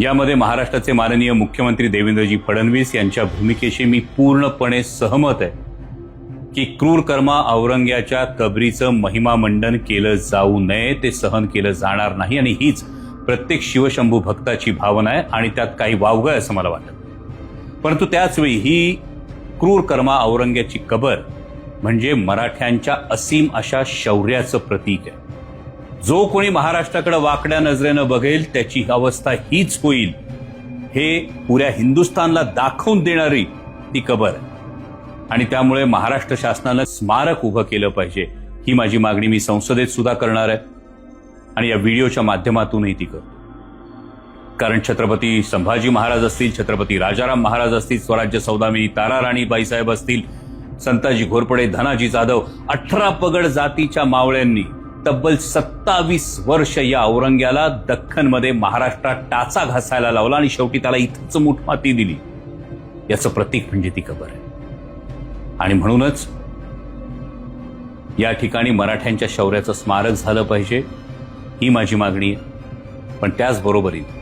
यामध्ये महाराष्ट्राचे माननीय मुख्यमंत्री देवेंद्रजी फडणवीस यांच्या भूमिकेशी मी पूर्णपणे सहमत आहे की क्रूर कर्मा औरंग्याच्या कबरीचं महिमा मंडन केलं जाऊ नये ते सहन केलं जाणार नाही आणि हीच प्रत्येक शिवशंभू भक्ताची भावना आहे आणि त्यात काही वावगं आहे असं मला वाटत. परंतु त्याचवेळी ही क्रूर कर्मा औरंग्याची कबर म्हणजे मराठ्यांच्या असीम अशा शौर्याचं प्रतीक आहे. जो कोणी महाराष्ट्राकडे वाकड्या नजरेनं बघेल त्याची अवस्था हीच होईल. हे पुऱ्या हिंदुस्थानला दाखवून देणारी ती कबर. आहे आणि त्यामुळे महाराष्ट्र शासनानं स्मारक उभं केलं पाहिजे. ही माझी मागणी मी संसदेत सुद्धा करणार आहे. आणि या व्हिडिओच्या माध्यमातूनही ती करतो. कारण छत्रपती संभाजी महाराज असतील छत्रपती राजाराम महाराज असतील स्वराज्य सौदामिनी तारा राणी बाईसाहेब असतील संताजी घोरपडे धनाजी जाधव अठरा पगड जातीच्या मावळ्यांनी तब्बल सत्तावीस वर्ष या औरंग्याला दख्खनमध्ये महाराष्ट्रात टाचा घासायला लावला आणि शेवटी त्याला इथंच मुठमाती दिली. याचं प्रतीक म्हणजे ती कबर आहे. आणि म्हणूनच या ठिकाणी मराठ्यांच्या शौर्याचं स्मारक झालं पाहिजे ही माझी मागणी आहे. पण त्याचबरोबरीने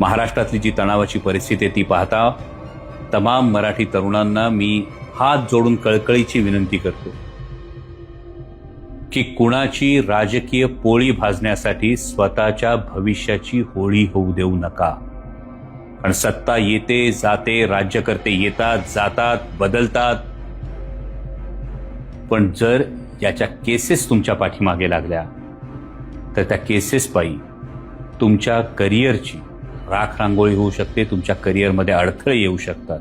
महाराष्ट्रातली जी तणावाची परिस्थिती आहे ती पाहता तमाम मराठी तरुणांना मी हात जोडून कळकळीची विनंती करतो. की कुणाची राजकीय पोळी भाजण्यासाठी स्वतःच्या भविष्याची होळी होऊ देऊ नका. कारण सत्ता येते जाते राज्यकर्ते येतात जातात बदलतात. पण जर याच्या केसेस तुमच्या पाठीमागे लागल्या तर त्या केसेस पायी तुमच्या करिअरची राख रांगोळी होऊ शकते तुमच्या करिअरमध्ये अडथळे येऊ शकतात.